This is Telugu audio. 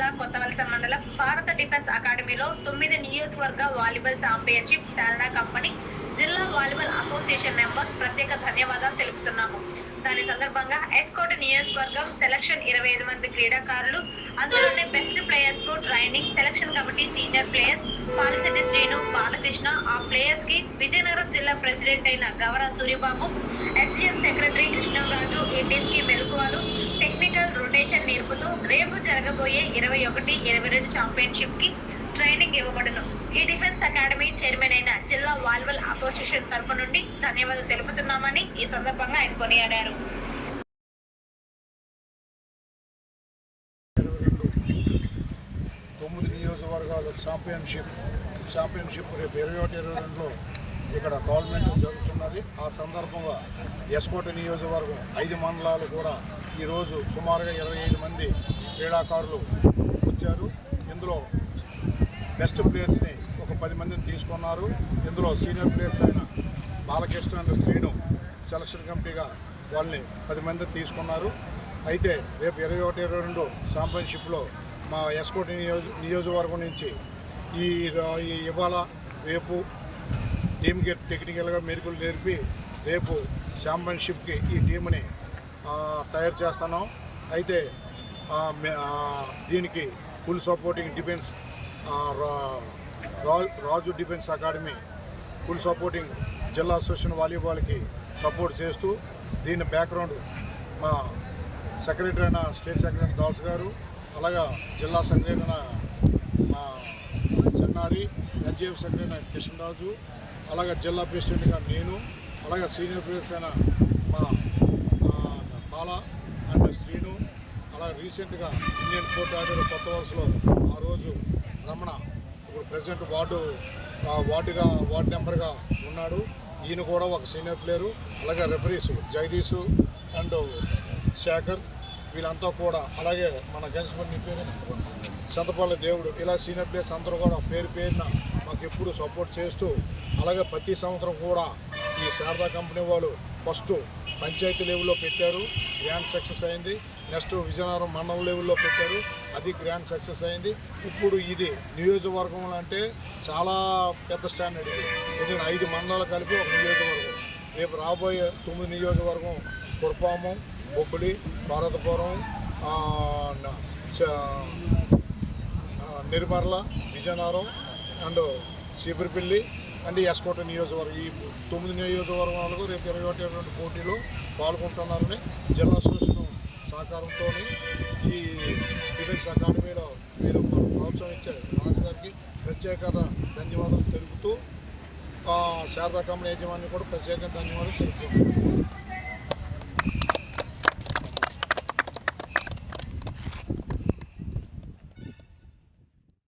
జిల్లా కొత్తవలస మండలం భారత డిఫెన్స్ అకాడమీలో తొమ్మిది నియోజకవర్గ వాలీబాల్ ఛాంపియన్షిప్ శారడా కంపెనీ జిల్లా వాలీబాల్ అసోసియేషన్ మెంబర్స్ ప్రత్యేక ధన్యవాదాలు తెలుపుతున్నాము. దాని సందర్భంగా ఎస్కోట్ నియోజకవర్గం సెలక్షన్ ఇరవై ఐదు మంది క్రీడాకారులు అందులోనే best ప్లేయర్స్కు training selection committee senior players Palasetti Srinu Balakrishna ఆ ప్లేయర్స్కి విజయనగరం జిల్లా ప్రెసిడెంట్ అయిన గవర సూర్యబాబు ఎస్జిఎఫ్ సెక్రటరీ కృష్ణంరాజు ఈ టీం కి మెలకువలు టెక్నికల్ రొటేషన్ నేర్పుతూ రేపు జరగబోయే ఇరవై ఒకటి ఇరవై రెండు ఛాంపియన్షిప్కి ట్రైనింగ్ ఇవ్వబడును. ఈ డిఫెన్స్ అకాడమీ చైర్మన్ అయిన జిల్లా వాల్వల్ అసోసియేషన్ తరపు నుండి ధన్యవాదాలు తెలుపుతున్నామని ఈ సందర్భంగా ఆయన కొనియాడారు. తొమ్మిది నియోజకవర్గాల ఛాంపియన్షిప్ ఛాంపియన్షిప్ రేపు ఇరవై ఒకటి ఇరవై రెండులో ఇక్కడ టోర్నమెంట్ జరుగుతున్నది. ఆ సందర్భంగా ఎస్కోట నియోజకవర్గం ఐదు మండలాలు కూడా ఈరోజు సుమారుగా ఇరవై ఐదు మంది క్రీడాకారులు వచ్చారు. ఇందులో బెస్ట్ ప్లేయర్స్ని ఒక పది మందిని తీసుకున్నారు. ఇందులో సీనియర్ ప్లేయర్స్ అయిన బాలకృష్ణ అండ్ శ్రీను సెలక్షన్ కమిటీగా వాళ్ళని పది మందిని తీసుకున్నారు. అయితే రేపు ఇరవై ఒకటి ఇరవై రెండు ఛాంపియన్షిప్లో మా ఎస్కోటి నియోజ నియోజకవర్గం నుంచి ఈ ఇవాళ రేపు టీంకి టెక్నికల్గా మెరుగులు నేర్పి రేపు ఛాంపియన్షిప్కి ఈ టీంని తయారు చేస్తున్నాం. అయితే దీనికి full supporting defence Raju defence academy full supporting జిల్లా అసోసియేషన్ వాలీబాల్కి సపోర్ట్ చేస్తూ దీని బ్యాక్గ్రౌండ్ మా సెక్రటరీ అయిన స్టేట్ సెక్రటరీ దాస్ గారు అలాగా జిల్లా సెక్రటరీ అయిన మా చెన్నారి ఎస్జిఎఫ్ సెక్రటరీ అయిన కృష్ణరాజు అలాగే జిల్లా ప్రెసిడెంట్గా నేను అలాగే సీనియర్ ప్లేయర్స్ అయిన మా బాల అండ్ శ్రీను అలాగే రీసెంట్గా ఇండియన్ కోర్ట్ ఆర్డర్ కొత్త వలసలో ఆ రోజు రమణ ఇప్పుడు ప్రెసిడెంట్ వార్డు ఆ, వార్డుగా వార్డు నెంబర్గా ఉన్నాడు. ఈయన కూడా ఒక సీనియర్ ప్లేయరు. అలాగే రెఫరీస్ జగదీషు అండ్ శేఖర్ వీళ్ళంతా కూడా. అలాగే మన గణేశ్వరి పేరు సంతపల్లి దేవుడు. ఇలా సీనియర్ ప్లేయర్స్ అందరూ కూడా పేరు పేరున మాకు ఎప్పుడు సపోర్ట్ చేస్తూ అలాగే ప్రతి సంవత్సరం కూడా ఈ శారదా కంపెనీ వాళ్ళు ఫస్ట్ పంచాయతీ లెవెల్లో పెట్టారు. గ్రాండ్ సక్సెస్ అయింది. నెక్స్ట్ విజయనగరం మండలం లెవెల్లో పెట్టారు. అది గ్రాండ్ సక్సెస్ అయింది. ఇప్పుడు ఇది నియోజకవర్గంలో అంటే చాలా పెద్ద స్టాండర్డ్ ఇది. ఎందుకంటే ఐదు మండలాలు కలిపి ఒక నియోజకవర్గం. రేపు రాబోయే తొమ్మిది నియోజకవర్గం కుర్పాము బొబ్బిలి భారతపురం చ- నిర్మర్ల విజయనగరం అండ్ చీపురిపల్లి అండ్ ఎస్కోట నియోజకవర్గం. ఈ తొమ్మిది నియోజకవర్గాలకు రేపు ఇరవై ఒకటి ఇరవై రెండు పోటీలో పాల్గొంటున్నారని జిల్లా అసోసియేషన్ సహకారంతో ఈ డిఫెన్స్ అకాడమీలో మీరు మాకు ప్రోత్సాహం ఇచ్చారు. రాజు ప్రత్యేక ధన్యవాదాలు తెలుపుతూ ఆ, శారదా కంపెనీ యజమాని కూడా ప్రత్యేక ధన్యవాదాలు తెలుపుతున్నాను